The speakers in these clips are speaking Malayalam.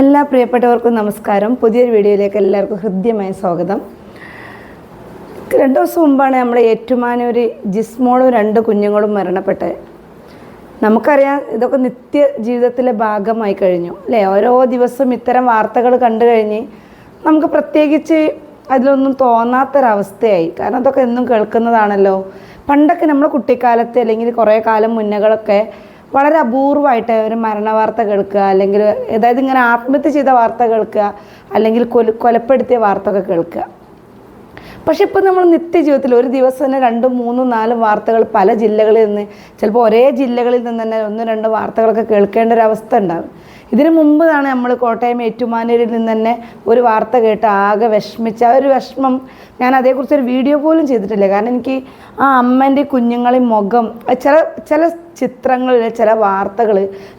എല്ലാ പ്രിയപ്പെട്ടവർക്കും നമസ്കാരം. പുതിയൊരു വീഡിയോയിലേക്ക് എല്ലാവർക്കും ഹൃദ്യമായ സ്വാഗതം. രണ്ട് ദിവസം മുമ്പാണ് നമ്മുടെ ഏറ്റുമാനൂർ ജിസ്മോളും രണ്ട് കുഞ്ഞുങ്ങളും മരണപ്പെട്ടത്. നമുക്കറിയാം ഇതൊക്കെ നിത്യ ജീവിതത്തിലെ ഭാഗമായി കഴിഞ്ഞു അല്ലേ? ഓരോ ദിവസവും ഇത്തരം വാർത്തകൾ കണ്ടു കഴിഞ്ഞ് നമുക്ക് പ്രത്യേകിച്ച് അതിലൊന്നും തോന്നാത്തൊരവസ്ഥയായി. കാരണം അതൊക്കെ എന്നും കേൾക്കുന്നതാണല്ലോ. പണ്ടൊക്കെ നമ്മൾ കുട്ടിക്കാലത്ത് അല്ലെങ്കിൽ കുറേ കാലം മുന്നകളൊക്കെ വളരെ അപൂർവമായിട്ട് ഒരു മരണ വാർത്ത കേൾക്കുക അല്ലെങ്കിൽ അതായത് ഇങ്ങനെ ആത്മഹത്യ ചെയ്ത വാർത്ത കേൾക്കുക അല്ലെങ്കിൽ കൊല കൊലപ്പെടുത്തിയ വാർത്ത ഒക്കെ കേൾക്കുക. പക്ഷെ ഇപ്പം നമ്മൾ നിത്യജീവിതത്തിൽ ഒരു ദിവസം തന്നെ രണ്ടും മൂന്നും നാലും വാർത്തകൾ പല ജില്ലകളിൽ നിന്ന് ചിലപ്പോൾ ഒരേ ജില്ലകളിൽ നിന്ന് തന്നെ ഒന്നും രണ്ടും വാർത്തകളൊക്കെ കേൾക്കേണ്ട ഒരു അവസ്ഥ ഉണ്ടാകും. ഇതിനു മുമ്പാണ് നമ്മൾ കോട്ടയം ഏറ്റുമാനൂരിൽ നിന്ന് തന്നെ ഒരു വാർത്ത കേട്ട് ആകെ വിഷമിച്ച ഒരു വിഷമം ഞാൻ അതേക്കുറിച്ച് ഒരു വീഡിയോ പോലും ചെയ്തിട്ടില്ല. കാരണം എനിക്ക് ആ അമ്മന്റെ കുഞ്ഞുങ്ങളെ മുഖം ചില ചില ചിത്രങ്ങളിൽ ചില വാർത്തകൾ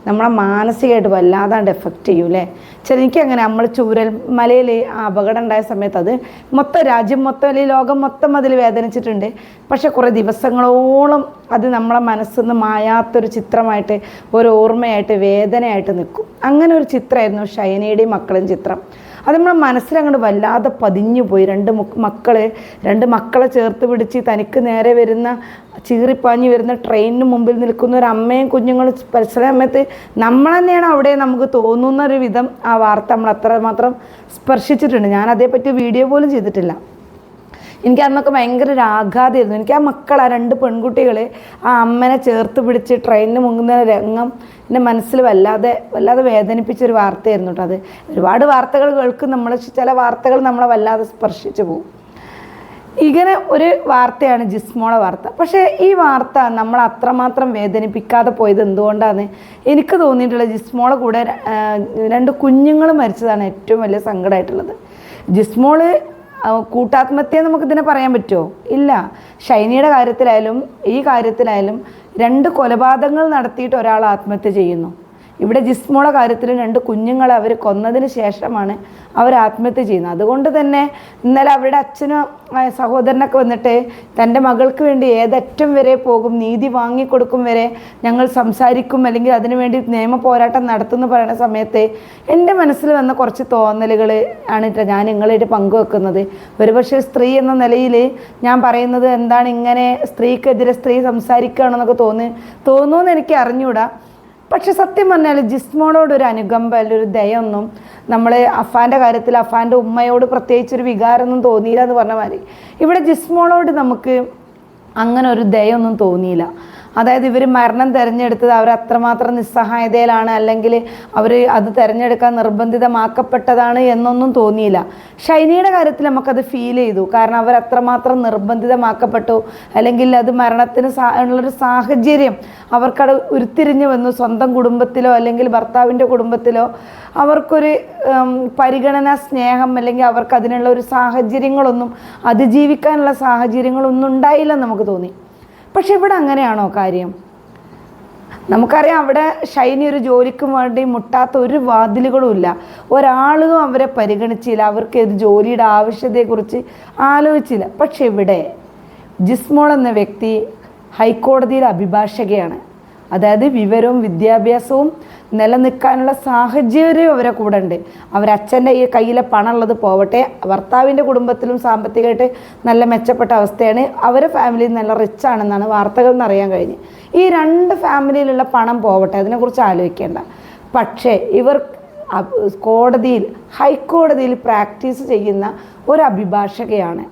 നമ്മളെ മാനസികമായിട്ട് വല്ലാതാണ്ട് എഫക്റ്റ് ചെയ്യും അല്ലേ? ചില എനിക്കങ്ങനെ നമ്മൾ ചൂരൽ മലയിൽ അപകടം ഉണ്ടായ സമയത്ത് അത് മൊത്തം രാജ്യം മൊത്തം അല്ലെങ്കിൽ ലോകം മൊത്തം അതിൽ വേദനിച്ചിട്ടുണ്ട്. പക്ഷേ കുറേ ദിവസങ്ങളോളം അത് നമ്മളെ മനസ്സിൽ നിന്ന് മായാത്തൊരു ചിത്രമായിട്ട് ഒരു ഓർമ്മയായിട്ട് വേദനയായിട്ട് നിൽക്കും. അങ്ങനെ ഒരു ചിത്രമായിരുന്നു ഷൈനയുടെയും മക്കളും ചിത്രം. അത് നമ്മളെ മനസ്സിലങ്ങോട്ട് വല്ലാതെ പതിഞ്ഞു പോയി. രണ്ട് മക്കളെ രണ്ട് മക്കളെ ചേർത്ത് പിടിച്ച് തനിക്ക് നേരെ വരുന്ന ചീറിപ്പാഞ്ഞ് വരുന്ന ട്രെയിനിന് മുമ്പിൽ നിൽക്കുന്ന ഒരു അമ്മയും കുഞ്ഞുങ്ങളും പരിസര സമയത്ത് നമ്മൾ തന്നെയാണ് അവിടെ നമുക്ക് തോന്നുന്ന ഒരു വിധം ആ വാർത്ത നമ്മൾ അത്രമാത്രം സ്പർശിച്ചിട്ടുണ്ട്. ഞാൻ അതേപ്പറ്റി വീഡിയോ പോലും ചെയ്തിട്ടില്ല. എനിക്ക് അന്നൊക്കെ ഭയങ്കര ഒരു ആഘാതമായിരുന്നു. എനിക്ക് ആ മക്കൾ ആ രണ്ട് പെൺകുട്ടികൾ ആ അമ്മനെ ചേർത്ത് പിടിച്ച് ട്രെയിനിന് മുങ്ങുന്ന രംഗം എന്റെ മനസ്സിൽ വല്ലാതെ വല്ലാതെ വേദനിപ്പിച്ചൊരു വാർത്തയായിരുന്നു കേട്ടോ അത്. ഒരുപാട് വാർത്തകൾ കേൾക്കും നമ്മൾ ചില വാർത്തകൾ നമ്മളെ വല്ലാതെ സ്പർശിച്ചു പോകും. ഇങ്ങനെ ഒരു വാർത്തയാണ് ജിസ്മോളെ വാർത്ത. പക്ഷേ ഈ വാർത്ത നമ്മൾ അത്രമാത്രം വേദനിപ്പിക്കാതെ പോയത് എന്തുകൊണ്ടാണ് എനിക്ക് തോന്നിയിട്ടുള്ളത് ജിസ്മോളെ കൂടെ രണ്ട് കുഞ്ഞുങ്ങൾ മരിച്ചതാണ് ഏറ്റവും വലിയ സങ്കടമായിട്ടുള്ളത്. ജിസ്മോൾ കൂട്ടാത്മഹത്യ നമുക്കിതിനെ പറയാൻ പറ്റുമോ? ഇല്ല. ഷൈനിയുടെ കാര്യത്തിലായാലും ഈ കാര്യത്തിലായാലും രണ്ട് കൊലപാതകങ്ങൾ നടത്തിയിട്ട് ഒരാൾ ആത്മഹത്യ ചെയ്യുന്നു. ഇവിടെ ജിസ്മോളെ കാര്യത്തിൽ രണ്ട് കുഞ്ഞുങ്ങളെ അവർ കൊന്നതിന് ശേഷമാണ് അവർ ആത്മഹത്യ ചെയ്യുന്നത്. അതുകൊണ്ട് തന്നെ ഇന്നലെ അവരുടെ അച്ഛനും സഹോദരനൊക്കെ വന്നിട്ട് തന്റെ മകൾക്ക് വേണ്ടി ഏതറ്റം വരെ പോകും നീതി വാങ്ങിക്കൊടുക്കും വരെ ഞങ്ങൾ സംസാരിക്കും അല്ലെങ്കിൽ അതിനു വേണ്ടി നിയമ പോരാട്ടം നടത്തുമെന്ന് പറയുന്ന സമയത്ത് എന്റെ മനസ്സിൽ വന്ന കുറച്ച് തോന്നലുകൾ ആണ് ഞാൻ നിങ്ങളായിട്ട് പങ്കുവെക്കുന്നത്. ഒരുപക്ഷെ സ്ത്രീ എന്ന നിലയിൽ ഞാൻ പറയുന്നത് എന്താണ് ഇങ്ങനെ സ്ത്രീക്കെതിരെ സ്ത്രീ സംസാരിക്കുകയാണെന്നൊക്കെ തോന്നി തോന്നുമെന്ന് എനിക്ക് അറിഞ്ഞൂടാ. പക്ഷെ സത്യം പറഞ്ഞാൽ ജിസ്മോളോട് ഒരു അനുകമ്പ അല്ലെങ്കിൽ ഒരു ദയൊന്നും നമ്മൾ അഫാന്റെ കാര്യത്തിൽ അഫാന്റെ ഉമ്മയോട് പ്രത്യേകിച്ച് ഒരു വികാരമൊന്നും തോന്നിയില്ല എന്ന് പറഞ്ഞ മാതിരി. ഇവിടെ ജിസ്മോളോട് നമുക്ക് അങ്ങനെ ഒരു ദയൊന്നും തോന്നിയില്ല. അതായത് ഇവർ മരണം തിരഞ്ഞെടുത്തത് അവർ അത്രമാത്രം നിസ്സഹായതയിലാണ് അല്ലെങ്കിൽ അവർ അത് തിരഞ്ഞെടുക്കാൻ നിർബന്ധിതമാക്കപ്പെട്ടതാണ് എന്നൊന്നും തോന്നിയില്ല. ഷൈനിയുടെ കാര്യത്തിൽ നമുക്കത് ഫീൽ ചെയ്തു. കാരണം അവർ അത്രമാത്രം നിർബന്ധിതമാക്കപ്പെട്ടു. അല്ലെങ്കിൽ അത് മരണത്തിന് ഉള്ളൊരു സാഹചര്യം അവർക്കത് ഉരുത്തിരിഞ്ഞു വന്നു. സ്വന്തം കുടുംബത്തിലോ അല്ലെങ്കിൽ ഭർത്താവിന്റെ കുടുംബത്തിലോ. അവർക്കൊരു പരിഗണന സ്നേഹം അല്ലെങ്കിൽ അവർക്ക് അതിനുള്ള ഒരു സാഹചര്യങ്ങളൊന്നും അതിജീവിക്കാനുള്ള സാഹചര്യങ്ങളൊന്നും ഉണ്ടായില്ലെന്ന് നമുക്ക് തോന്നി. പക്ഷെ ഇവിടെ അങ്ങനെയാണോ കാര്യം? നമുക്കറിയാം അവിടെ ഷൈനി ഒരു ജോലിക്കും വേണ്ടി മുട്ടാത്ത ഒരു വാതിലുകളും ഇല്ല. ഒരാളും അവരെ പരിഗണിച്ചില്ല. അവർക്ക് ഇത് ജോലിയുടെ ആവശ്യതയെക്കുറിച്ച് ആലോചിച്ചില്ല. പക്ഷെ ഇവിടെ ജിസ്മോൾ എന്ന വ്യക്തി ഹൈക്കോടതിയിലെ അഭിഭാഷകയാണ്. അതായത് വിവരവും വിദ്യാഭ്യാസവും നിലനിൽക്കാനുള്ള സാഹചര്യവും അവരെ കൂടെ ഉണ്ട്. അവരച്ഛന്റെ ഈ കയ്യിലെ പണമുള്ളത് പോവട്ടെ ഭർത്താവിന്റെ കുടുംബത്തിലും സാമ്പത്തികമായിട്ട് നല്ല മെച്ചപ്പെട്ട അവസ്ഥയാണ്. അവരെ ഫാമിലി നല്ല റിച്ച് ആണെന്നാണ് വാർത്തകളിൽ നിന്ന് അറിയാൻ കഴിഞ്ഞ്. ഈ രണ്ട് ഫാമിലിയിലുള്ള പണം പോവട്ടെ അതിനെക്കുറിച്ച് ആലോചിക്കേണ്ട. പക്ഷേ ഇവർ കോടതിയിൽ ഹൈക്കോടതിയിൽ പ്രാക്ടീസ് ചെയ്യുന്ന ഒരു അഭിഭാഷകയാണ്.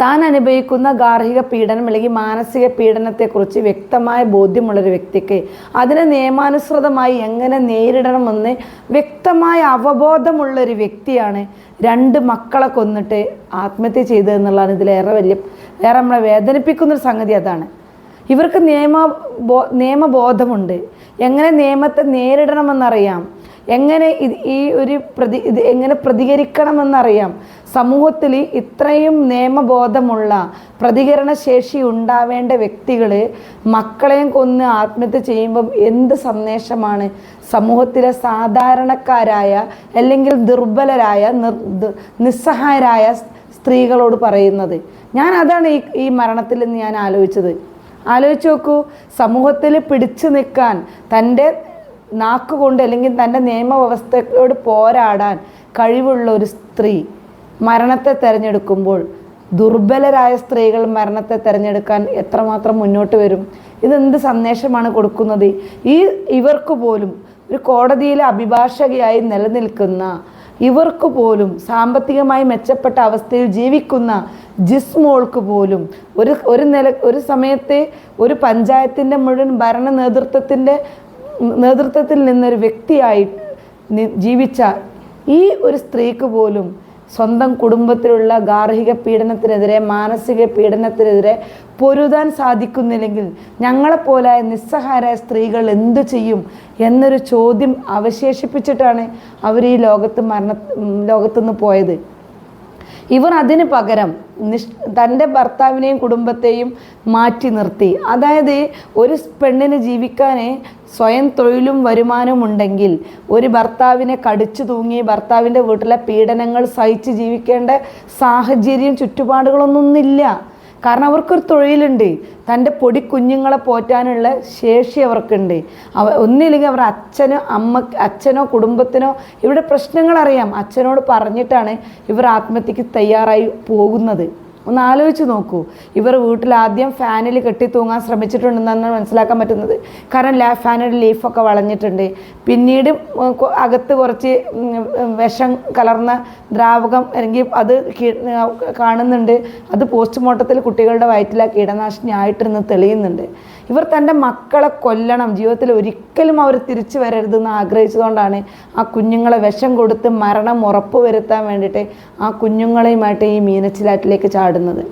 താൻ അനുഭവിക്കുന്ന ഗാർഹിക പീഡനം അല്ലെങ്കിൽ മാനസിക പീഡനത്തെക്കുറിച്ച് വ്യക്തമായ ബോധ്യമുള്ളൊരു വ്യക്തിക്ക് അതിനെ നിയമാനുസൃതമായി എങ്ങനെ നേരിടണമെന്ന് വ്യക്തമായ അവബോധമുള്ളൊരു വ്യക്തിയാണ് രണ്ട് മക്കളെ കൊന്നിട്ട് ആത്മഹത്യ ചെയ്തതെന്നുള്ളതാണ് ഇതിലേറെ വലിയ ഏറെ നമ്മളെ വേദനിപ്പിക്കുന്നൊരു സംഗതി അതാണ്. ഇവർക്ക് നിയമ ബോ നിയമബോധമുണ്ട്. എങ്ങനെ നിയമത്തെ നേരിടണമെന്നറിയാം. എങ്ങനെ ഈ ഒരു പ്രതി ഇത് എങ്ങനെ പ്രതികരിക്കണമെന്നറിയാം. സമൂഹത്തിൽ ഇത്രയും നിയമബോധമുള്ള പ്രതികരണശേഷി ഉണ്ടാവേണ്ട വ്യക്തികൾ മക്കളെയും കൊന്ന് ആത്മഹത്യ ചെയ്യുമ്പം എന്ത് സന്ദേശമാണ്? സമൂഹത്തിലെ സാധാരണക്കാരായ അല്ലെങ്കിൽ ദുർബലരായ നിർ നിസ്സഹായരായ സ്ത്രീകളോട് പറയുന്നത്. ഞാൻ അതാണ് ഈ ഈ മരണത്തിൽ നിന്ന് ഞാൻ ആലോചിച്ചത്. ആലോചിച്ച് നോക്കൂ സമൂഹത്തിൽ പിടിച്ചു നിൽക്കാൻ തന്റെ നാക്കുകൊണ്ട് അല്ലെങ്കിൽ തന്റെ നിയമവ്യവസ്ഥയോട് പോരാടാൻ കഴിവുള്ള ഒരു സ്ത്രീ മരണത്തെ തിരഞ്ഞെടുക്കുമ്പോൾ ദുർബലരായ സ്ത്രീകൾ മരണത്തെ തിരഞ്ഞെടുക്കാൻ എത്രമാത്രം മുന്നോട്ട് വരും? ഇതെന്ത് സന്ദേശമാണ് കൊടുക്കുന്നത്? ഈ ഇവർക്ക് പോലും ഒരു കോടതിയിലെ അഭിഭാഷകയായി നിലനിൽക്കുന്ന ഇവർക്ക് പോലും സാമ്പത്തികമായി മെച്ചപ്പെട്ട അവസ്ഥയിൽ ജീവിക്കുന്ന ജിസ്മോൾക്ക് പോലും ഒരു ഒരു നില ഒരു സമയത്തെ ഒരു പഞ്ചായത്തിന്റെ മുഴുവൻ ഭരണ നേതൃത്വത്തിന്റെ നേതൃത്വത്തിൽ നിന്നൊരു വ്യക്തിയായി ജീവിച്ച ഈ ഒരു സ്ത്രീക്ക് പോലും സ്വന്തം കുടുംബത്തിലുള്ള ഗാർഹിക പീഡനത്തിനെതിരെ മാനസിക പീഡനത്തിനെതിരെ പൊരുതാൻ സാധിക്കുന്നില്ലെങ്കിൽ ഞങ്ങളെപ്പോലായ നിസ്സഹാരായ സ്ത്രീകൾ എന്തു ചെയ്യും എന്നൊരു ചോദ്യം അവശേഷിപ്പിച്ചിട്ടാണ് അവർ ഈ ലോകത്ത് മരണ ലോകത്തുനിന്ന് പോയത്. ഇവർ അതിന് പകരം നിഷ് തന്റെ ഭർത്താവിനെയും കുടുംബത്തെയും മാറ്റി നിർത്തി. അതായത് ഒരു പെണ്ണിന് ജീവിക്കാൻ സ്വയം തൊഴിലും വരുമാനവും ഉണ്ടെങ്കിൽ ഒരു ഭർത്താവിനെ കടിച്ചു തൂങ്ങി ഭർത്താവിന്റെ വീട്ടിലെ പീഡനങ്ങൾ സഹിച്ച് ജീവിക്കേണ്ട സാഹചര്യം ചുറ്റുപാടുകളൊന്നൊന്നില്ല കാരണം അവർക്കൊരു തൊഴിലുണ്ട്. തന്റെ പൊടി കുഞ്ഞുങ്ങളെ പോറ്റാനുള്ള ശേഷി അവർക്കുണ്ട്. അവ ഒന്നില്ലെങ്കിൽ അവർ അച്ഛനോ അമ്മ അച്ഛനോ കുടുംബത്തിനോ ഇവിടെ പ്രശ്നങ്ങൾ അറിയാം അച്ഛനോട് പറഞ്ഞിട്ടാണ് ഇവർ ആത്മഹത്യക്ക് തയ്യാറായി പോകുന്നത്. ഒന്ന് ആലോചിച്ച് നോക്കൂ. ഇവർ വീട്ടിൽ ആദ്യം ഫാനിൽ കെട്ടി തൂങ്ങാൻ ശ്രമിച്ചിട്ടുണ്ടെന്നാണ് മനസ്സിലാക്കാൻ പറ്റുന്നത്. കാരണം ലാ ഫാനിന്റെ ലീഫൊക്കെ വളഞ്ഞിട്ടുണ്ട്. പിന്നീട് അകത്ത് കുറച്ച് വിഷം കലർന്ന ദ്രാവകം അല്ലെങ്കിൽ അത് കാണുന്നുണ്ട്. അത് പോസ്റ്റ്മോർട്ടത്തിൽ കുട്ടികളുടെ വയറ്റിൽ ആ കീടനാശിനി ആയിട്ടിരുന്ന് തെളിയുന്നുണ്ട്. ഇവർ തന്റെ മക്കളെ കൊല്ലണം. ജീവിതത്തിൽ ഒരിക്കലും അവർ തിരിച്ചു വരരുതെന്ന് ആഗ്രഹിച്ചതുകൊണ്ടാണ് ആ കുഞ്ഞുങ്ങളെ വിഷം കൊടുത്ത് മരണം ഉറപ്പ് വരുത്താൻ വേണ്ടിയിട്ട് ആ കുഞ്ഞുങ്ങളെയുമായിട്ട് ഈ മീനച്ചിലാറ്റിലേക്ക് ചാടുന്നത്.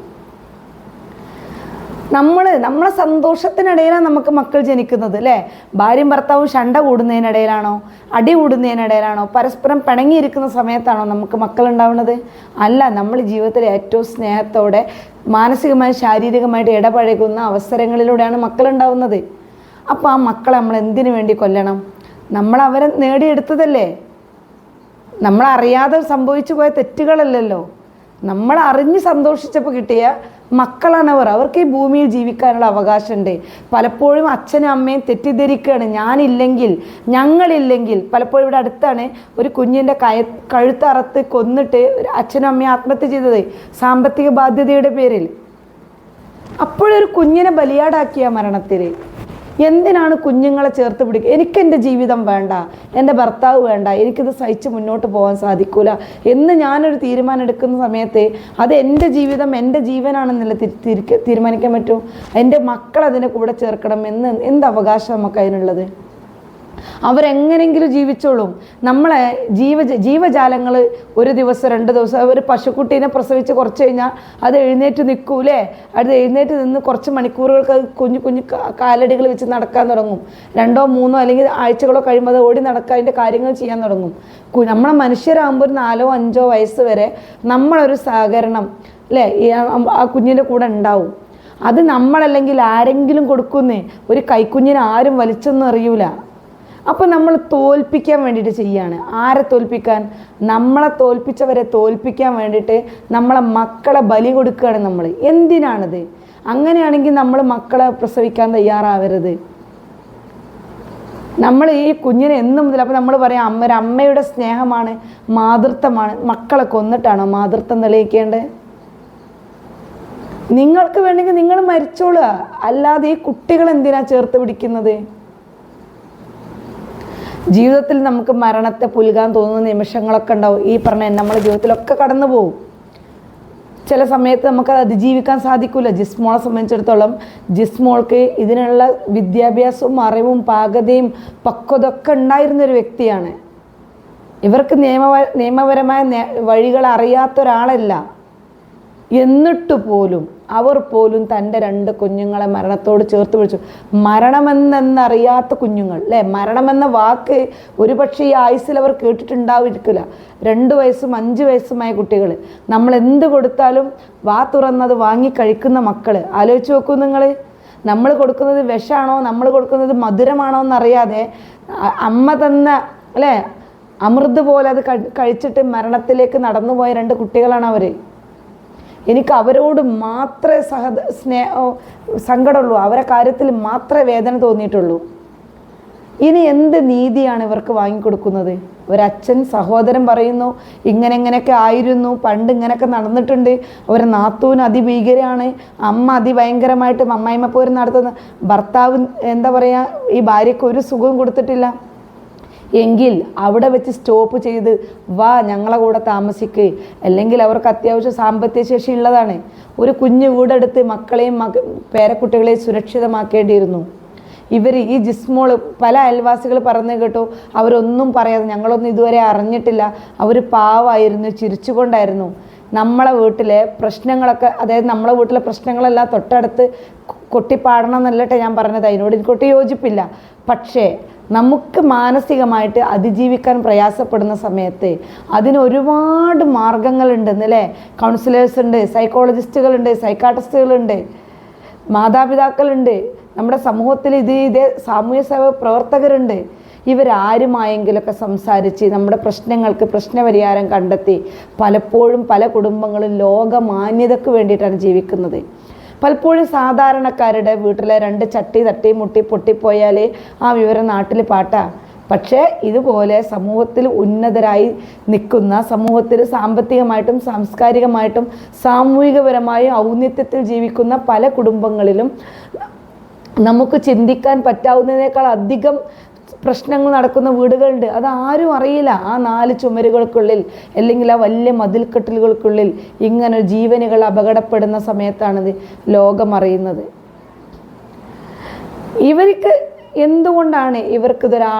നമ്മൾ നമ്മളെ സന്തോഷത്തിനിടയിലാണ് നമുക്ക് മക്കൾ ജനിക്കുന്നത് അല്ലേ? ഭാര്യയും ഭർത്താവും ശണ്ട കൂടുന്നതിനിടയിലാണോ? അടി കൂടുന്നതിനിടയിലാണോ? പരസ്പരം പിണങ്ങിയിരിക്കുന്ന സമയത്താണോ നമുക്ക് മക്കൾ ഉണ്ടാവുന്നത് അല്ല നമ്മൾ ജീവിതത്തിലെ ഏറ്റവും സ്നേഹത്തോടെ മാനസികമായി ശാരീരികമായിട്ട് ഇടപഴകുന്ന അവസരങ്ങളിലൂടെയാണ് മക്കൾ ഉണ്ടാവുന്നത് അപ്പോൾ ആ മക്കളെ നമ്മൾ എന്തിനു വേണ്ടി കൊല്ലണം? നമ്മൾ അവരെ നേടിയെടുത്തതല്ലേ? നമ്മളറിയാതെ സംഭവിച്ചു പോയ തെറ്റുകളല്ലല്ലോ? നമ്മൾ അറിഞ്ഞ് സന്തോഷിച്ചപ്പോൾ കിട്ടിയ മക്കളാണ് അവർ അവർക്ക് ഈ ഭൂമിയിൽ ജീവിക്കാനുള്ള അവകാശമുണ്ട്. പലപ്പോഴും അച്ഛനും അമ്മയും തെറ്റിദ്ധരിക്കുകയാണ്. ഞാനില്ലെങ്കിൽ ഞങ്ങളില്ലെങ്കിൽ. പലപ്പോഴും ഇവിടെ അടുത്താണ് ഒരു കുഞ്ഞിന്റെ കയ കഴുത്തറത്ത് കൊന്നിട്ട് ഒരു അച്ഛനും അമ്മയും ആത്മഹത്യ ചെയ്തത്. സാമ്പത്തിക ബാധ്യതയുടെ പേരിൽ. അപ്പോഴൊരു കുഞ്ഞിനെ ബലിയാടാക്കിയ മരണത്തിൽ എന്തിനാണ് കുഞ്ഞുങ്ങളെ ചേർത്ത് പിടിക്കുക എനിക്ക് എന്റെ ജീവിതം വേണ്ട എന്റെ ഭർത്താവ് വേണ്ട എനിക്കിത് സഹിച്ച് മുന്നോട്ട് പോകാൻ സാധിക്കൂല എന്ന് ഞാനൊരു തീരുമാനം എടുക്കുന്ന സമയത്ത് അത് എന്റെ ജീവിതം എന്റെ ജീവനാണെന്നല്ല തീരുമാനിക്കാൻ പറ്റും? എന്റെ മക്കൾ അതിന്റെ കൂടെ ചേർക്കണം എന്ന് എന്ത് അവകാശം നമുക്ക് അതിനുള്ളത് അവരെങ്ങനെങ്കിലും ജീവിച്ചോളും. നമ്മളെ ജീവ ജീവജാലങ്ങൾ ഒരു ദിവസം രണ്ട് ദിവസം ഒരു പശുക്കുട്ടീനെ പ്രസവിച്ച് കുറച്ച് കഴിഞ്ഞാൽ അത് എഴുന്നേറ്റ് നിൽക്കൂലേ? അത് എഴുന്നേറ്റ് നിന്ന് കുറച്ച് മണിക്കൂറുകൾക്ക് അത് കുഞ്ഞു കുഞ്ഞു കാലടികൾ വെച്ച് നടക്കാൻ തുടങ്ങും. രണ്ടോ മൂന്നോ അല്ലെങ്കിൽ ആഴ്ചകളോ കഴിയുമ്പോൾ അത് ഓടി നടക്കാൻ അതിന്റെ കാര്യങ്ങൾ ചെയ്യാൻ തുടങ്ങും. നമ്മളെ മനുഷ്യരാകുമ്പോൾ ഒരു നാലോ അഞ്ചോ വയസ്സ് വരെ നമ്മളൊരു സഹകരണം അല്ലേ? ആ കുഞ്ഞിന്റെ കൂടെ ഉണ്ടാവും. അത് നമ്മളല്ലെങ്കിൽ ആരെങ്കിലും കൊടുക്കുന്നേ? ഒരു കൈക്കുഞ്ഞിനെ ആരും വലിച്ചൊന്നും അറിയൂല. അപ്പോൾ നമ്മൾ തോൽപ്പിക്കാൻ വേണ്ടിയിട്ട് ചെയ്യാണ്. ആരെ തോൽപ്പിക്കാൻ? നമ്മളെ തോൽപ്പിച്ചവരെ തോൽപ്പിക്കാൻ വേണ്ടിയിട്ട് നമ്മളെ മക്കളെ ബലി കൊടുക്കുകയാണ് നമ്മൾ. എന്തിനാണത്? അങ്ങനെയാണെങ്കിൽ നമ്മൾ മക്കളെ പ്രസവിക്കാൻ തയ്യാറാവരുത്. നമ്മൾ ഈ കുഞ്ഞിനെ എന്നും മുതൽ അപ്പോൾ നമ്മൾ പറയാം അമ്മ ഒരു അമ്മയുടെ സ്നേഹമാണ് മാതൃത്വമാണ്. മക്കളെ കൊന്നിട്ടാണോ മാതൃത്വം തെളിയിക്കേണ്ടത്? നിങ്ങൾക്ക് വേണമെങ്കിൽ നിങ്ങൾ മരിച്ചോളുക. അല്ലാതെ ഈ കുട്ടികൾ എന്തിനാ ചേർത്ത് പിടിക്കുന്നത്? ജീവിതത്തിൽ നമുക്ക് മരണത്തെ പുൽകാൻ തോന്നുന്ന നിമിഷങ്ങളൊക്കെ ഉണ്ടാവും. ഈ പറഞ്ഞ നമ്മുടെ ജീവിതത്തിലൊക്കെ കടന്നു പോകും. ചില സമയത്ത് നമുക്കത് അതിജീവിക്കാൻ സാധിക്കില്ല ജിസ്മോളെ സംബന്ധിച്ചിടത്തോളം ജിസ്മോൾക്ക് ഇതിനുള്ള വിദ്യാഭ്യാസവും അറിവും പാകതയും പക്വതൊക്കെ ഉണ്ടായിരുന്ന ഒരു വ്യക്തിയാണ്. ഇവർക്ക് നിയമ നിയമപരമായ വഴികൾ അറിയാത്ത ഒരാളല്ല. എന്നിട്ട് പോലും അവർ പോലും തന്റെ രണ്ട് കുഞ്ഞുങ്ങളെ മരണത്തോട് ചേർത്ത് പിടിച്ചു. മരണമെന്നറിയാത്ത കുഞ്ഞുങ്ങൾ അല്ലേ? മരണമെന്ന വാക്ക് ഒരുപക്ഷെ ഈ ആയുസ്സിൽ അവർ കേട്ടിട്ടുണ്ടാവിരിക്കില്ല. രണ്ട് വയസ്സും അഞ്ച് വയസ്സുമായ കുട്ടികൾ. നമ്മൾ എന്ത് കൊടുത്താലും വാ തുറന്നത് വാങ്ങി കഴിക്കുന്ന മക്കൾ. ആലോചിച്ച് നോക്കൂ നിങ്ങൾ. നമ്മൾ കൊടുക്കുന്നത് വിഷമാണോ? നമ്മൾ കൊടുക്കുന്നത് മധുരമാണോ എന്നറിയാതെ അമ്മ തന്ന അല്ലേ? അമൃത് പോലെ അത് കഴിച്ചിട്ട് മരണത്തിലേക്ക് നടന്നുപോയ രണ്ട് കുട്ടികളാണ് അവർ എനിക്ക് അവരോട് മാത്രമേ സഹ സ്നേഹ സങ്കടമുള്ളൂ. അവരെ കാര്യത്തിൽ മാത്രമേ വേദന തോന്നിയിട്ടുള്ളൂ. ഇനി എന്ത് നീതിയാണ് ഇവർക്ക് വാങ്ങിക്കൊടുക്കുന്നത്? ഒരച്ഛൻ സഹോദരൻ പറയുന്നു ഇങ്ങനെ ഇങ്ങനെയൊക്കെ ആയിരുന്നു പണ്ട് ഇങ്ങനെയൊക്കെ നടന്നിട്ടുണ്ട്. ഒരു നാത്തൂൻ അതിഭീകരമാണ് അമ്മ അതിഭയങ്കരമായിട്ട് അമ്മായിമ്മ പോരും നടത്തുന്ന ഭർത്താവ് എന്താ പറയുക ഈ ഭാര്യയ്ക്ക് ഒരു സുഖവും കൊടുത്തിട്ടില്ല. എങ്കിൽ അവിടെ വെച്ച് സ്റ്റോപ്പ് ചെയ്ത് വാ ഞങ്ങളെ കൂടെ താമസിക്ക്. അല്ലെങ്കിൽ അവർക്ക് അത്യാവശ്യം സാമ്പത്തിക ശേഷി ഉള്ളതാണ്. ഒരു കുഞ്ഞു വീടെടുത്ത് മക്കളെയും മക പേരക്കുട്ടികളെയും സുരക്ഷിതമാക്കേണ്ടിയിരുന്നു. ഇവർ ഈ ജിസ്മോൾ പല അയൽവാസികൾ പറഞ്ഞു കേട്ടു അവരൊന്നും പറയാതെ ഞങ്ങളൊന്നും ഇതുവരെ അറിഞ്ഞിട്ടില്ല. അവർ പാവായിരുന്നു ചിരിച്ചുകൊണ്ടായിരുന്നു. നമ്മളെ വീട്ടിലെ പ്രശ്നങ്ങളൊക്കെ അതായത് നമ്മളെ വീട്ടിലെ പ്രശ്നങ്ങളെല്ലാം തൊട്ടടുത്ത് കൊട്ടിപ്പാടണം എന്നല്ലട്ടെ ഞാൻ പറഞ്ഞത്. അതിനോട് എനിക്കൊട്ട് യോജിപ്പില്ല. പക്ഷേ നമുക്ക് മാനസികമായിട്ട് അതിജീവിക്കാൻ പ്രയാസപ്പെടുന്ന സമയത്ത് അതിന് ഒരുപാട് മാർഗങ്ങളുണ്ട് അല്ലേ? കൗൺസിലേഴ്സ് ഉണ്ട് സൈക്കോളജിസ്റ്റുകളുണ്ട് സൈക്കാട്രിസ്റ്റുകളുണ്ട് മാതാപിതാക്കളുണ്ട്. നമ്മുടെ സമൂഹത്തിൽ ഇത് ഇതേ സാമൂഹ്യ സേവ പ്രവർത്തകരുണ്ട്. ഇവരാരുമായെങ്കിലൊക്കെ സംസാരിച്ച് നമ്മുടെ പ്രശ്നങ്ങൾക്ക് പ്രശ്നപരിഹാരം കണ്ടെത്തി പലപ്പോഴും പല കുടുംബങ്ങളും ലോകമാന്യതയ്ക്ക് വേണ്ടിയിട്ടാണ് ജീവിക്കുന്നത്. പലപ്പോഴും സാധാരണക്കാരുടെ വീട്ടിലെ രണ്ട് ചട്ടി തട്ടി മുട്ടി പൊട്ടിപ്പോയാൽ ആ വിവരം നാട്ടിൽ പാട്ടാ. പക്ഷേ ഇതുപോലെ സമൂഹത്തിൽ ഉന്നതരായി നിൽക്കുന്ന സമൂഹത്തിൽ സാമ്പത്തികമായിട്ടും സാംസ്കാരികമായിട്ടും സാമൂഹികപരമായും ഔന്നിത്യത്തിൽ ജീവിക്കുന്ന പല കുടുംബങ്ങളിലും നമുക്ക് ചിന്തിക്കാൻ പറ്റാവുന്നതിനേക്കാൾ അധികം പ്രശ്നങ്ങൾ നടക്കുന്ന വീടുകളുണ്ട്. അത് ആരും അറിയില്ല. ആ നാല് ചുമരുകൾക്കുള്ളിൽ അല്ലെങ്കിൽ ആ വലിയ മതിൽക്കെട്ടലുകൾക്കുള്ളിൽ ഇങ്ങനെ ജീവനുകൾ അപകടപ്പെടുന്ന സമയത്താണിത് ലോകം അറിയുന്നത്. ഇവർക്ക് എന്തുകൊണ്ടാണ് ഇവർക്ക് ഇതൊരാ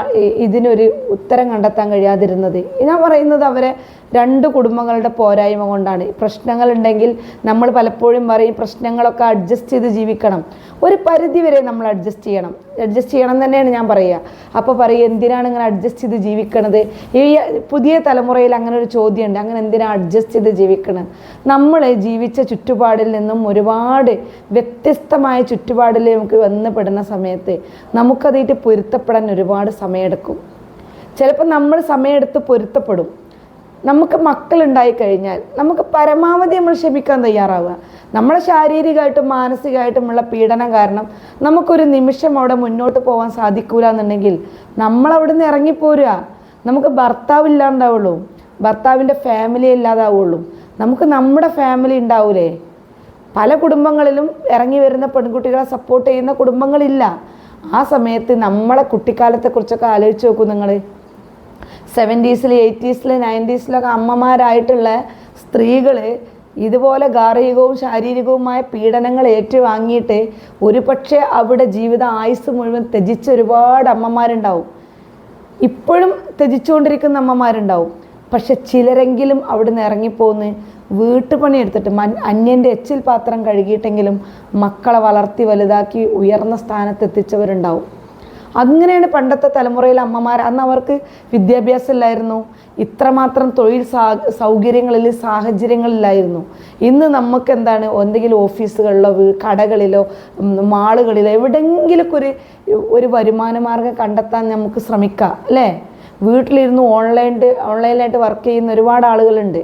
ഇതിനൊരു ഉത്തരം കണ്ടെത്താൻ കഴിയാതിരുന്നത്? ഞാൻ പറയുന്നത് അവരെ രണ്ട് കുടുംബങ്ങളുടെ പോരായ്മ കൊണ്ടാണ്. പ്രശ്നങ്ങളുണ്ടെങ്കിൽ നമ്മൾ പലപ്പോഴും പറയും പ്രശ്നങ്ങളൊക്കെ അഡ്ജസ്റ്റ് ചെയ്ത് ജീവിക്കണം. ഒരു പരിധി വരെ നമ്മൾ അഡ്ജസ്റ്റ് ചെയ്യണം. അഡ്ജസ്റ്റ് ചെയ്യണം തന്നെയാണ് ഞാൻ പറയുക. അപ്പോൾ പറയും എന്തിനാണ് ഇങ്ങനെ അഡ്ജസ്റ്റ് ചെയ്ത് ജീവിക്കണത്? ഈ പുതിയ തലമുറയിൽ അങ്ങനെ ഒരു ചോദ്യമുണ്ട്. അങ്ങനെ എന്തിനാണ് അഡ്ജസ്റ്റ് ചെയ്ത് ജീവിക്കണം നമ്മൾ ജീവിച്ച ചുറ്റുപാടിൽ നിന്നും ഒരുപാട് വ്യത്യസ്തമായ ചുറ്റുപാടിൽ നമുക്ക് വന്ന് പെടുന്ന സമയത്ത് നമുക്കതായിട്ട് പൊരുത്തപ്പെടാൻ ഒരുപാട് സമയമെടുക്കും. ചിലപ്പോൾ നമ്മൾ സമയമെടുത്ത് പൊരുത്തപ്പെടും. നമുക്ക് മക്കളുണ്ടായി കഴിഞ്ഞാൽ നമുക്ക് പരമാവധി നമ്മൾ ക്ഷമിക്കാൻ തയ്യാറാവുക. നമ്മളെ ശാരീരികമായിട്ടും മാനസികമായിട്ടുമുള്ള പീഡനം കാരണം നമുക്കൊരു നിമിഷം അവിടെ മുന്നോട്ട് പോകാൻ സാധിക്കൂല എന്നുണ്ടെങ്കിൽ നമ്മൾ അവിടെ നിന്ന് ഇറങ്ങിപ്പോരുക. നമുക്ക് ഭർത്താവ് ഇല്ലാണ്ടാവുള്ളൂ. ഭർത്താവിന്റെ ഫാമിലി ഇല്ലാതാവുള്ളൂ. നമുക്ക് നമ്മുടെ ഫാമിലി ഉണ്ടാവൂലേ? പല കുടുംബങ്ങളിലും ഇറങ്ങി വരുന്ന പെൺകുട്ടികളെ സപ്പോർട്ട് ചെയ്യുന്ന കുടുംബങ്ങളില്ല. ആ സമയത്ത് നമ്മളെ കുട്ടിക്കാലത്തെക്കുറിച്ചൊക്കെ ആലോചിച്ച് നോക്കൂ നിങ്ങൾ സെവന്റീസിൽ എയ്റ്റീസിൽ നയന്റീസിലൊക്കെ അമ്മമാരായിട്ടുള്ള സ്ത്രീകൾ ഇതുപോലെ ഗാർഹികവും ശാരീരികവുമായ പീഡനങ്ങൾ ഏറ്റുവാങ്ങിയിട്ട് ഒരു പക്ഷേ അവിടെ ജീവിത ആയുസ് മുഴുവൻ ത്യജിച്ച ഒരുപാട് അമ്മമാരുണ്ടാവും. ഇപ്പോഴും ത്യജിച്ചുകൊണ്ടിരിക്കുന്ന അമ്മമാരുണ്ടാവും. പക്ഷെ ചിലരെങ്കിലും അവിടെ അവിടുന്ന് ഇറങ്ങിപ്പോന്ന് വീട്ടുപണി എടുത്തിട്ട് മൻ അന്യന്റെ എച്ചിൽ പാത്രം കഴുകിയിട്ടെങ്കിലും മക്കളെ വളർത്തി വലുതാക്കി ഉയർന്ന സ്ഥാനത്ത് എത്തിച്ചവരുണ്ടാവും അങ്ങനെയാണ് പണ്ടത്തെ തലമുറയിൽ അമ്മമാർ. അന്ന് അവർക്ക് വിദ്യാഭ്യാസം ഇല്ലായിരുന്നു ഇത്രമാത്രം തൊഴിൽ സാ സൗകര്യങ്ങളിൽ സാഹചര്യങ്ങളില്ലായിരുന്നു ഇന്ന് നമുക്ക് എന്താണ്? എന്തെങ്കിലും ഓഫീസുകളിലോ കടകളിലോ മാളുകളിലോ എവിടെയെങ്കിലുമൊക്കെ ഒരു ഒരു വരുമാനമാർഗം കണ്ടെത്താൻ നമുക്ക് ശ്രമിക്കാം അല്ലേ? വീട്ടിലിരുന്ന് ഓൺലൈൻ ഓൺലൈനായിട്ട് വർക്ക് ചെയ്യുന്ന ഒരുപാട് ആളുകളുണ്ട്.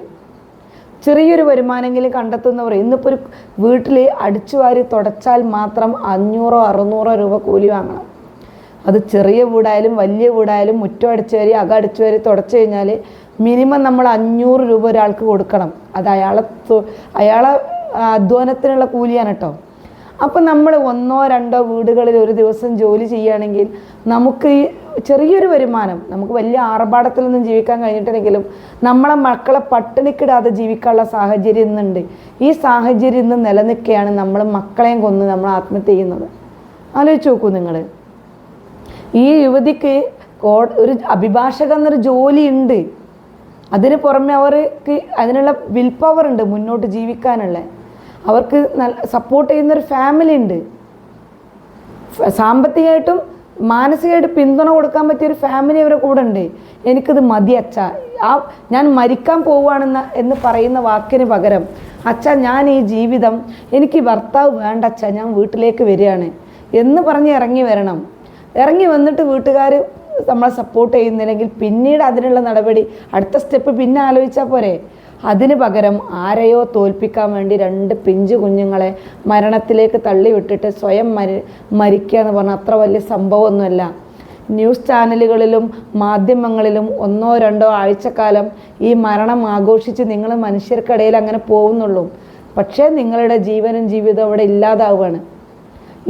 ചെറിയൊരു വരുമാനമെങ്കിലും കണ്ടെത്തുന്നവർ ഇന്നിപ്പോൾ ഒരു വീട്ടിൽ അടിച്ചു വാരി തുടച്ചാൽ മാത്രം അഞ്ഞൂറോ അറുന്നൂറോ രൂപ കൂലി വാങ്ങണം. അത് ചെറിയ വീടായാലും വലിയ വീടായാലും മുറ്റം അടിച്ചു വരി അക അടിച്ചു വരി തുടച്ചു കഴിഞ്ഞാൽ മിനിമം നമ്മൾ അഞ്ഞൂറ് രൂപ ഒരാൾക്ക് കൊടുക്കണം. അത് അയാളെ അയാളെ അധ്വാനത്തിനുള്ള കൂലിയാണ് കേട്ടോ. അപ്പം നമ്മൾ ഒന്നോ രണ്ടോ വീടുകളിൽ ഒരു ദിവസം ജോലി ചെയ്യുകയാണെങ്കിൽ നമുക്ക് ഈ ചെറിയൊരു വരുമാനം നമുക്ക് വലിയ ആർഭാടത്തിലൊന്നും ജീവിക്കാൻ കഴിഞ്ഞിട്ടുണ്ടെങ്കിലും നമ്മളെ മക്കളെ പട്ടിണിക്കിടാതെ ജീവിക്കാനുള്ള സാഹചര്യം ഇന്നുണ്ട്. ഈ സാഹചര്യം ഇന്ന് നിലനിൽക്കുകയാണ് നമ്മൾ മക്കളെയും കൊന്ന് നമ്മൾ ആത്മഹത്യ ചെയ്യുന്നത്. ആലോചിച്ച് നോക്കൂ നിങ്ങൾ ഈ യുവതിക്ക് ഒരു അഭിഭാഷക എന്നൊരു ജോലി ഉണ്ട് അതിന് പുറമെ അവർക്ക് അതിനുള്ള വിൽ പവർ ഉണ്ട് മുന്നോട്ട് ജീവിക്കാനുള്ള. അവർക്ക് നല്ല സപ്പോർട്ട് ചെയ്യുന്നൊരു ഫാമിലി ഉണ്ട്. സാമ്പത്തികമായിട്ടും മാനസികമായിട്ട് പിന്തുണ കൊടുക്കാൻ പറ്റിയൊരു ഫാമിലി അവരുടെ കൂടെ ഉണ്ട്. എനിക്കിത് മതി അച്ഛ. ആ ഞാൻ മരിക്കാൻ പോവുകയാണെന്ന് എന്ന് പറയുന്ന വാക്കിന് പകരം അച്ഛ ഞാൻ ഈ ജീവിതം എനിക്ക് ഭർത്താവ് വേണ്ട അച്ഛ ഞാൻ വീട്ടിലേക്ക് വരികയാണ്. എന്ന് പറഞ്ഞ് ഇറങ്ങി വരണം. ഇറങ്ങി വന്നിട്ട് വീട്ടുകാർ നമ്മളെ സപ്പോർട്ട് ചെയ്യുന്നില്ലെങ്കിൽ പിന്നീട് അതിനുള്ള നടപടി അടുത്ത സ്റ്റെപ്പ് പിന്നെ ആലോചിച്ചാൽ പോരെ. അതിന് പകരം ആരെയോ തോൽപ്പിക്കാൻ വേണ്ടി രണ്ട് പിഞ്ചു കുഞ്ഞുങ്ങളെ മരണത്തിലേക്ക് തള്ളിവിട്ടിട്ട് സ്വയം മരി മരിക്കുക എന്ന് പറഞ്ഞാൽ അത്ര വലിയ സംഭവമൊന്നുമല്ല. ന്യൂസ് ചാനലുകളിലും മാധ്യമങ്ങളിലും ഒന്നോ രണ്ടോ ആഴ്ചക്കാലം ഈ മരണം ആഘോഷിച്ച് നിങ്ങൾ മനുഷ്യർക്കിടയിൽ അങ്ങനെ പോകുന്നുള്ളൂ. പക്ഷേ നിങ്ങളുടെ ജീവനും ജീവിതവും അവിടെ ഇല്ലാതാവുകയാണ്.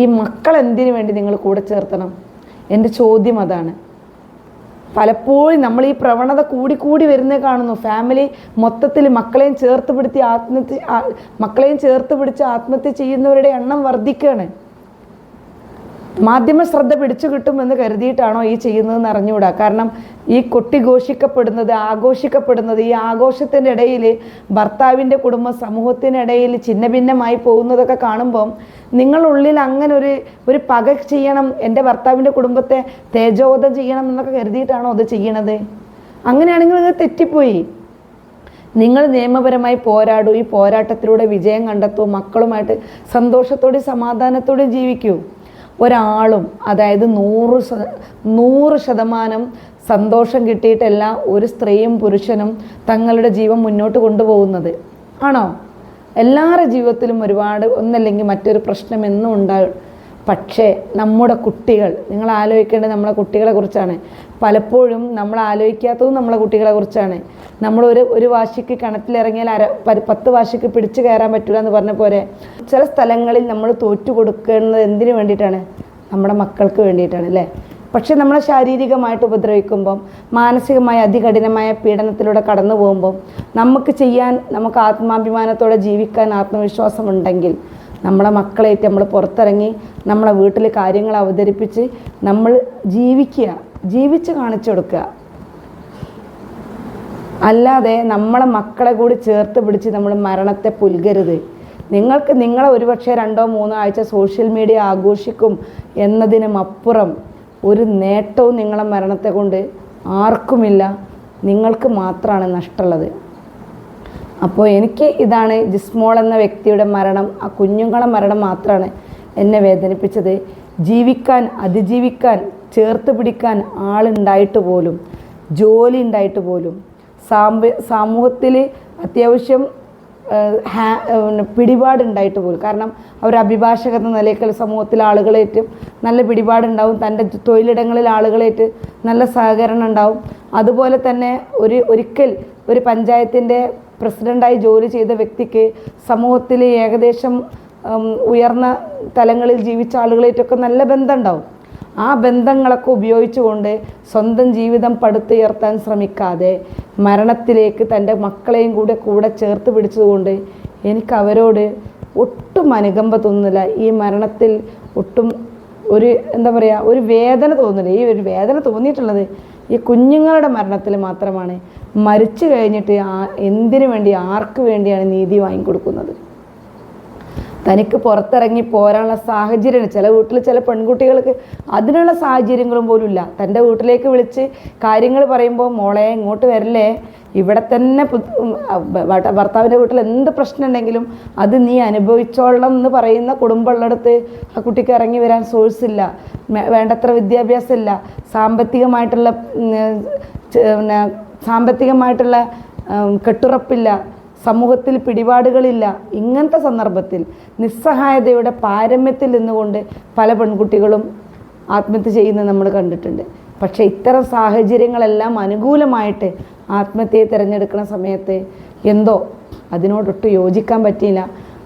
ഈ മക്കൾ എന്തിനു വേണ്ടി നിങ്ങൾ കൂടെ ചേർത്തണം? എന്റെ ചോദ്യം അതാണ്. പലപ്പോഴും നമ്മൾ ഈ പ്രവണത കൂടി കൂടി വരുന്നേ കാണുന്നു. ഫാമിലി മൊത്തത്തിൽ മക്കളെയും ചേർത്ത് പിടുത്തി ആത്മഹത്യ മക്കളെയും ചേർത്ത് പിടിച്ച് ആത്മഹത്യ ചെയ്യുന്നവരുടെ എണ്ണം വർദ്ധിക്കുകയാണ്. മാധ്യമ ശ്രദ്ധ പിടിച്ചു കിട്ടുമെന്ന് കരുതിയിട്ടാണോ ഈ ചെയ്യുന്നതെന്ന് അറിഞ്ഞുകൂടാ? കാരണം ഈ കൊട്ടി ഘോഷിക്കപ്പെടുന്നത് ആഘോഷിക്കപ്പെടുന്നത് ഈ ആഘോഷത്തിന്റെ ഇടയിൽ ഭർത്താവിന്റെ കുടുംബം സമൂഹത്തിനിടയിൽ ഛിന്നഭിന്നമായി പോകുന്നതൊക്കെ കാണുമ്പം നിങ്ങളുള്ളിൽ അങ്ങനെ ഒരു ഒരു പക ചെയ്യണം എന്റെ ഭർത്താവിന്റെ കുടുംബത്തെ തേജോവധം ചെയ്യണം എന്നൊക്കെ കരുതിയിട്ടാണോ അത് ചെയ്യണത്? അങ്ങനെയാണെങ്കിൽ ഇത് തെറ്റിപ്പോയി. നിങ്ങൾ നിയമപരമായി പോരാടൂ ഈ പോരാട്ടത്തിലൂടെ വിജയം കണ്ടെത്തൂ മക്കളുമായിട്ട് സന്തോഷത്തോടെയും സമാധാനത്തോടെയും ജീവിക്കൂ. ഒരാളും അതായത് നൂറ് നൂറ് ശതമാനം സന്തോഷം കിട്ടിയിട്ടല്ല ഒരു സ്ത്രീയും പുരുഷനും തങ്ങളുടെ ജീവൻ മുന്നോട്ട് കൊണ്ടുപോകുന്നത്. ആണോ? എല്ലാവരുടെ ജീവിതത്തിലും ഒരുപാട് ഒന്നല്ലെങ്കിൽ മറ്റൊരു പ്രശ്നം എന്നും ഉണ്ടാകും പക്ഷേ നമ്മുടെ കുട്ടികൾ നിങ്ങൾ ആലോചിക്കേണ്ടത് നമ്മളെ കുട്ടികളെ കുറിച്ചാണ്. പലപ്പോഴും നമ്മൾ ആലോചിക്കാത്തതും നമ്മളെ കുട്ടികളെ കുറിച്ചാണ്. നമ്മൾ ഒരു ഒരു വാശിക്ക് കിണറ്റിലിറങ്ങിയാൽ അര പത്ത് വാശിക്ക് പിടിച്ചു കയറാൻ പറ്റില്ല എന്ന് പറഞ്ഞ പോലെ ചില സ്ഥലങ്ങളിൽ നമ്മൾ തോറ്റു കൊടുക്കുന്നത് എന്തിനു വേണ്ടിയിട്ടാണ്? നമ്മുടെ മക്കൾക്ക് വേണ്ടിയിട്ടാണ് അല്ലേ? പക്ഷെ നമ്മളെ ശാരീരികമായിട്ട് ഉപദ്രവിക്കുമ്പം മാനസികമായ അതികഠിനമായ പീഡനത്തിലൂടെ കടന്നു പോകുമ്പം നമുക്ക് ചെയ്യാൻ നമുക്ക് ആത്മാഭിമാനത്തോടെ ജീവിക്കാൻ ആത്മവിശ്വാസം ഉണ്ടെങ്കിൽ നമ്മളെ മക്കളേറ്റ് നമ്മൾ പുറത്തിറങ്ങി നമ്മളെ വീട്ടിൽ കാര്യങ്ങൾ അവതരിപ്പിച്ച് നമ്മൾ ജീവിക്കുക ജീവിച്ച് കാണിച്ചു കൊടുക്കുക. അല്ലാതെ നമ്മളെ മക്കളെ കൂടി ചേർത്ത് പിടിച്ച് നമ്മൾ മരണത്തെ പുൽകരുത്. നിങ്ങൾക്ക് നിങ്ങളെ ഒരുപക്ഷെ രണ്ടോ മൂന്നോ ആഴ്ച സോഷ്യൽ മീഡിയ ആഘോഷിക്കും എന്നതിനും അപ്പുറം ഒരു നേട്ടവും നിങ്ങളെ മരണത്തെ കൊണ്ട് ആർക്കുമില്ല. നിങ്ങൾക്ക് മാത്രമാണ് നഷ്ടമുള്ളത്. അപ്പോൾ എനിക്ക് ഇതാണ് ജിസ്മോൾ എന്ന വ്യക്തിയുടെ മരണം ആ കുഞ്ഞുങ്ങളെ മരണം മാത്രമാണ് എന്നെ വേദനിപ്പിച്ചത്. ജീവിക്കാൻ അതിജീവിക്കാൻ ചേർത്ത് പിടിക്കാൻ ആളുണ്ടായിട്ട് പോലും ജോലി ഉണ്ടായിട്ട് പോലും സമൂഹത്തിൽ അത്യാവശ്യം ഹാ- പിടിപാടുണ്ടായിട്ട് പോലും കാരണം അവർ അഭിഭാഷകർ എന്ന നിലയ്ക്കൽ സമൂഹത്തിലെ ആളുകളേറ്റ് നല്ല പിടിപാടുണ്ടാവും തന്റെ തൊഴിലിടങ്ങളിൽ ആളുകളേറ്റ് നല്ല സഹകരണം ഉണ്ടാവും. അതുപോലെ തന്നെ ഒരു ഒരിക്കൽ ഒരു പഞ്ചായത്തിന്റെ പ്രസിഡന്റായി ജോലി ചെയ്ത വ്യക്തിക്ക് സമൂഹത്തിലെ ഏകദേശം ഉയർന്ന തലങ്ങളിൽ ജീവിച്ച ആളുകളായിട്ടൊക്കെ നല്ല ബന്ധമുണ്ടാവും. ആ ബന്ധങ്ങളൊക്കെ ഉപയോഗിച്ചുകൊണ്ട് സ്വന്തം ജീവിതം പടുത്തുയർത്താൻ ശ്രമിക്കാതെ മരണത്തിലേക്ക് തന്റെ മക്കളെയും കൂടെ കൂടെ ചേർത്ത് പിടിച്ചതുകൊണ്ട് എനിക്ക് അവരോട് ഒട്ടും അനുകമ്പ തോന്നുന്നില്ല. ഈ മരണത്തിൽ ഒട്ടും ഒരു എന്താ പറയുക ഒരു വേദന തോന്നുന്നില്ല. ഈ ഒരു വേദന തോന്നിയിട്ടുള്ളത് ഈ കുഞ്ഞുങ്ങളുടെ മരണത്തിൽ മാത്രമാണ് മരിച്ചു കഴിഞ്ഞിട്ട് എന്തിനു വേണ്ടി ആർക്ക് വേണ്ടിയാണ് നീതി വാങ്ങിക്കൊടുക്കുന്നത്? തനിക്ക് പുറത്തിറങ്ങി പോരാനുള്ള സാഹചര്യമാണ്. ചില വീട്ടിൽ ചില പെൺകുട്ടികൾക്ക് അതിനുള്ള സാഹചര്യങ്ങളും പോലും ഇല്ല തന്റെ വീട്ടിലേക്ക് വിളിച്ച് കാര്യങ്ങൾ പറയുമ്പോൾ മോളെ ഇങ്ങോട്ട് വരല്ലേ? ഇവിടെ തന്നെ ഭർത്താവിന്റെ വീട്ടിൽ എന്ത് പ്രശ്നം ഉണ്ടെങ്കിലും അത് നീ അനുഭവിച്ചോളണം എന്ന് പറയുന്ന കുടുംബമുള്ളിടത്ത് ആ കുട്ടിക്ക് ഇറങ്ങി വരാൻ സോഴ്സ് ഇല്ല. വേണ്ടത്ര വിദ്യാഭ്യാസം ഇല്ല. സാമ്പത്തികമായിട്ടുള്ള സാമ്പത്തികമായിട്ടുള്ള കെട്ടുറപ്പില്ല. സമൂഹത്തിൽ പിടിപാടുകളില്ല. ഇങ്ങനത്തെ സന്ദർഭത്തിൽ നിസ്സഹായതയുടെ പാരമ്യത്തിൽ നിന്നുകൊണ്ട് പല പെൺകുട്ടികളും ആത്മഹത്യ ചെയ്യുന്നത് നമ്മൾ കണ്ടിട്ടുണ്ട്. പക്ഷേ ഇത്തരം സാഹചര്യങ്ങളെല്ലാം അനുകൂലമായിട്ട് ആത്മഹത്യയെ തിരഞ്ഞെടുക്കുന്ന സമയത്ത് എന്തോ അതിനോടൊട്ട് യോജിക്കാൻ പറ്റിയില്ല.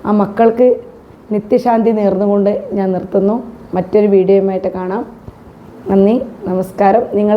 ആ മക്കൾക്ക് നിത്യശാന്തി നേർന്നുകൊണ്ട് ഞാൻ നിർത്തുന്നു. മറ്റൊരു വീഡിയോയുമായിട്ട് കാണാം. നന്ദി നമസ്കാരം. നിങ്ങൾ